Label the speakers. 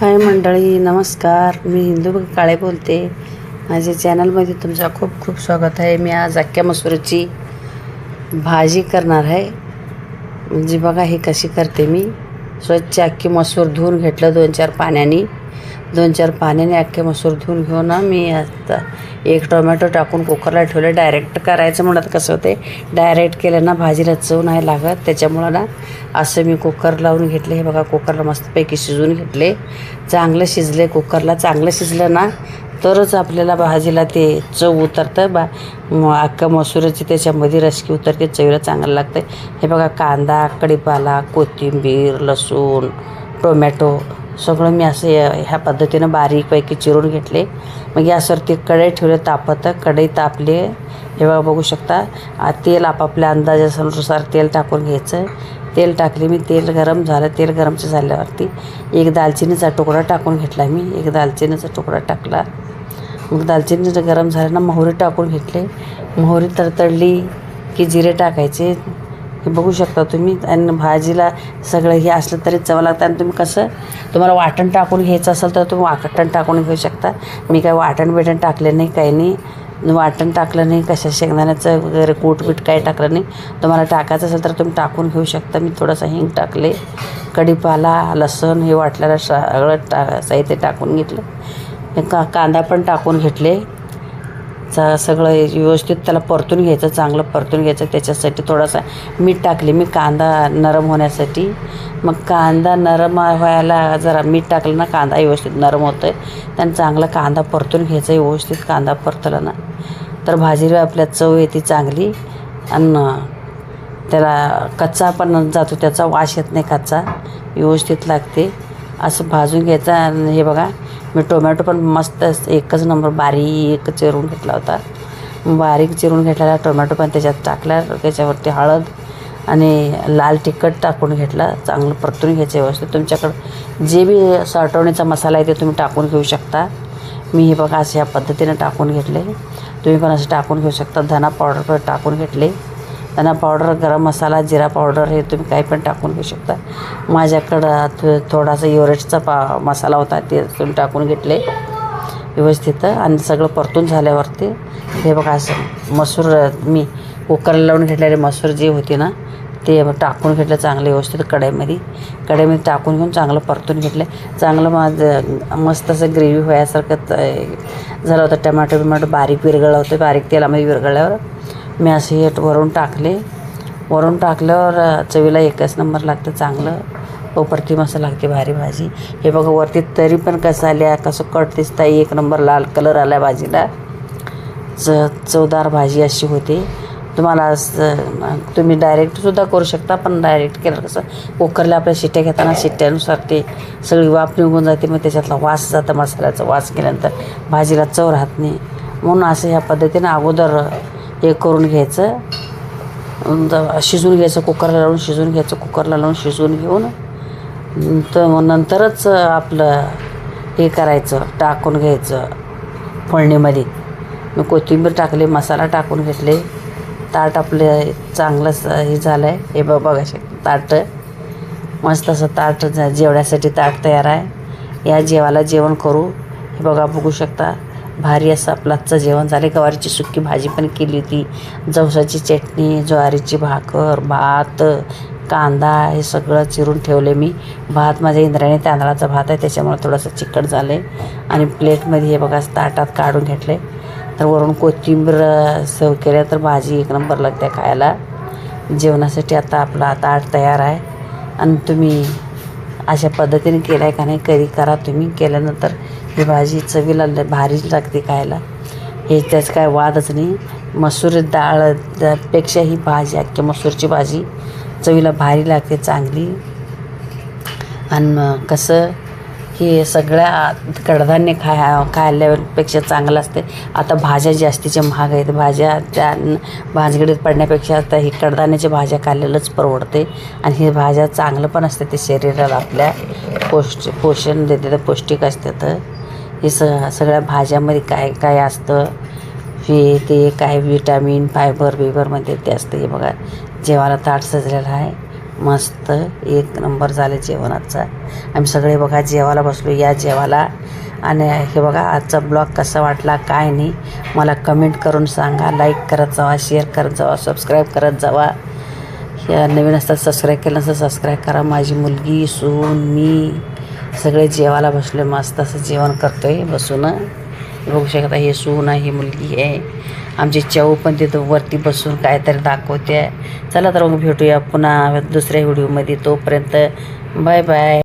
Speaker 1: हाय मंडळी नमस्कार. मी हिंदू काळे बोलते. माझ्या चॅनलमध्ये तुमचं खूप खूप स्वागत आहे. मी आज अख्ख्या मसूरची भाजी करणार आहे. म्हणजे बघा हे कशी करते मी. स्वच्छ अख्खी मसूर धुवून घेतलं दोन चार पाण्याने. दोन चार पाण्याने अख्खे मसूर धुवून घेऊन ना मी आता एक टोमॅटो टाकून कुकरला ठेवलं. डायरेक्ट करायचं म्हणत कसं होते? डायरेक्ट केलं ना भाजीला चव नाही लागत. त्याच्यामुळं ना असं मी कुकर लावून घेतले. हे बघा कुकरला मस्तपैकी शिजवून घेतले. चांगलं शिजले कुकरला. चांगलं शिजलं ना तरच आपल्याला भाजीला ते चव उतरतं. बा म- अख्खा मसुराची त्याच्यामध्ये रसकी उतरते. चवीला चांगलं लागतं हे बघा कांदा कढीपाला कोथिंबीर लसूण टोमॅटो सगळं मी असं ह्या पद्धतीनं बारीकपैकी चिरून घेतले. मग गॅसवरती कढई ठेवले तापत कढई तापले. हे बघा बघू शकता. तेल आपापल्या अंदाजानुसार तेल टाकून घ्यायचं. तेल टाकले मी तेल गरम झालं. तेल गरमचं झाल्यावरती एक दालचिनीचा तुकडा टाकून घेतला मी. एक दालचिनीचा तुकडा टाकला. मग दालचिनी गरम झालं ना मोहरी टाकून घेतले. मोहरी तडतडली की जिरे टाकायचे. हे बघू शकता तुम्ही. आणि भाजीला सगळं हे असलं तरी चव लागतं. आणि तुम्ही कसं तुम्हाला वाटण टाकून घ्यायचं असेल तर तुम्ही वाटण टाकून घेऊ शकता. मी काय वाटण बिटण टाकले नाही काही नाही. वाटण टाकलं नाही कशा शेंगदाण्याचं वगैरे कूटबीट काही टाकलं नाही. तुम्हाला टाकायचं असेल तर तुम्ही टाकून घेऊ शकता. मी थोडंसं हिंग टाकले कढीपाला लसूण हे वाटलेलं सगळं टा साहित्य टाकून घेतलं. का कांदा पण टाकून घेतले. चा सगळं व्यवस्थित त्याला परतून घ्यायचं चांगलं परतून घ्यायचं. त्याच्यासाठी थोडासा मीठ टाकले. मी कांदा नरम होण्यासाठी. मग कांदा नरम व्हायला जरा मीठ टाकलं ना कांदा व्यवस्थित नरम होतं आहे त्यानं चांगला कांदा परतून घ्यायचा व्यवस्थित कांदा परतला ना. तर भाजीला आपल्या चव येते चांगली. आणि त्याला कच्चा पण जातो त्याचा वास येत नाही कच्चा. व्यवस्थित लागते. असं भाजून घ्यायचं. आणि हे बघा मी टोमॅटो पण मस्त एकच नंबर बारीक चिरून घेतला होता. बारीक चिरून घेतलेला टोमॅटो पण त्याच्यात टाकला त्याच्यावरती हळद आणि लाल तिखट टाकून घेतला. चांगलं परतून घ्यायचं व्यवस्थित. तुमच्याकडं जे बी साठवण्याचा मसाला आहे ते तुम्ही टाकून घेऊ शकता. मी हे बघा अशा ह्या पद्धतीनं टाकून घेतले. तुम्ही पण असं टाकून घेऊ शकता. धना पावडर पण टाकून घेतले. धना पावडर गरम मसाला जिरा पावडर हे तुम्ही काही पण टाकून घेऊ शकता. माझ्याकडं थोडासा युरेटचा पा मसाला होता ते तुम्ही टाकून घेतले. व्यवस्थित. आणि सगळं परतून झाल्यावरती हे बघा असं मसूर मी कुकरला लावून घेतलेले मसूर जे होते ना ते टाकून घेतलं चांगलं व्यवस्थित कढईमध्ये. कढईमध्ये टाकून घेऊन चांगलं परतून घेतलं. चांगलं माझं मस्त असं ग्रेव्ही व्हायसारखं झालं होतं टमाटो बिमाटो बारीक विरगळलं होतं. बारीक तेलामध्ये विरगळल्यावर मी असे हे वरून टाकले. वरून टाकल्यावर चवीला एकच नंबर लागतं चांगलं. वरती मस्त लागते भारी भाजी. हे बघा वरती तरी पण कसं आल्या कसं कट दिसतं एक नंबर लाल कलर आला भाजीला. च चवदार भाजी अशी होते. तुम्हाला असं- तुम्ही डायरेक्टसुद्धा करू शकता पण डायरेक्ट केलं कसं? कुकरला आपल्या शिट्ट्या घेताना शिट्ट्यानुसार ते सगळी वाफ निघून जाते मग त्याच्यातला वास जातं मसाल्याचा वास केल्यानंतर भाजीला चव राहत नाही. म्हणून असं ह्या पद्धतीनं अगोदर हे करून घ्यायचं. शिजून शिजवून घ्यायचं कुकरला लावून शिजवून घ्यायचं कुकरला लावून शिजवून घेऊन. तर मग नंतरच आपलं हे करायचं टाकून घ्यायचं फोडणीमध्ये. मी कोथिंबीर टाकली मसाला टाकून घेतले. ताट आपलं चांगलं हे झालं आहे हे बघा शक ताट. मस्त असं ताट जेवण्यासाठी ताट तयार आहे. या जेवाला जेवण करू. हे बघा बघू शकता. भारी असं आपलं आजचं जेवण झाले. गवारीची सुकी भाजी पण केली होती. जवसाची चटणी ज्वारीची भाकर भात कांदा हे सगळं चिरून ठेवले मी. भात माझ्या इंद्रायणी तांदळाचा भात आहे त्याच्यामुळे थोडंसं चिकट झालं आहे आणि प्लेटमध्ये हे बघा ताटात काढून घेतले. तर वरून कोथिंबीर सर्व केल्या तर भाजी एक नंबर लागते खायला. जेवणासाठी आता आपला ताट तयार आहे. आणि तुम्ही अशा पद्धतीने केलं आहे का नाही कधी करा तुम्ही. केल्यानंतर ही भाजी चवीला लय भारी लागते खायला. हे त्याचं काय वादच नाही. मसूर डाळपेक्षा ही भाजी अख्खी मसूरची भाजी चवीला भारी लागते चांगली. आणि मग कसं हे सगळ्या कडधान्य खाया खायल्यापेक्षा चांगलं असते. आता भाज्या जास्तीच्या महाग आहेत भाज्या त्या भाजगडीत पडण्यापेक्षा आता ही कडधान्याच्या भाज्या खाल्लेलंच परवडते. आणि हे भाज्या चांगलं पण असते ते शरीराला आपल्या पोष पोषण देते तर पौष्टिक तर. हे स सगळ्या भाज्यामध्ये काय काय असतं? हे ते काय विटामिन फायबर बिबरमध्ये ते असतं. हे बघा जेवायला ताट सजलेलं आहे. मस्त एक नंबर झालं जेवणाचा आम्ही सगळे बघा जेवायला बसलो. या जेवायला. आणि हे बघा आजचा ब्लॉग कसा वाटला काय नाही मला कमेंट करून सांगा. लाईक करत जावा शेअर करत जावा सबस्क्राईब करत जावा. ह्या नवीन असतात सबस्क्राईब केलं नसतं सबस्क्राईब करा. माझी मुलगी सून मी सगळे जेवायला बसले मस्त असं जेवण करतो आहे बसून. बघू शकता हे सून आहे ही मुलगी आहे. आमची चव पण तिथं वरती बसून काहीतरी दाखवते. चला तर मग भेटूया पुन्हा दुसऱ्या व्हिडिओमध्ये तोपर्यंत बाय बाय.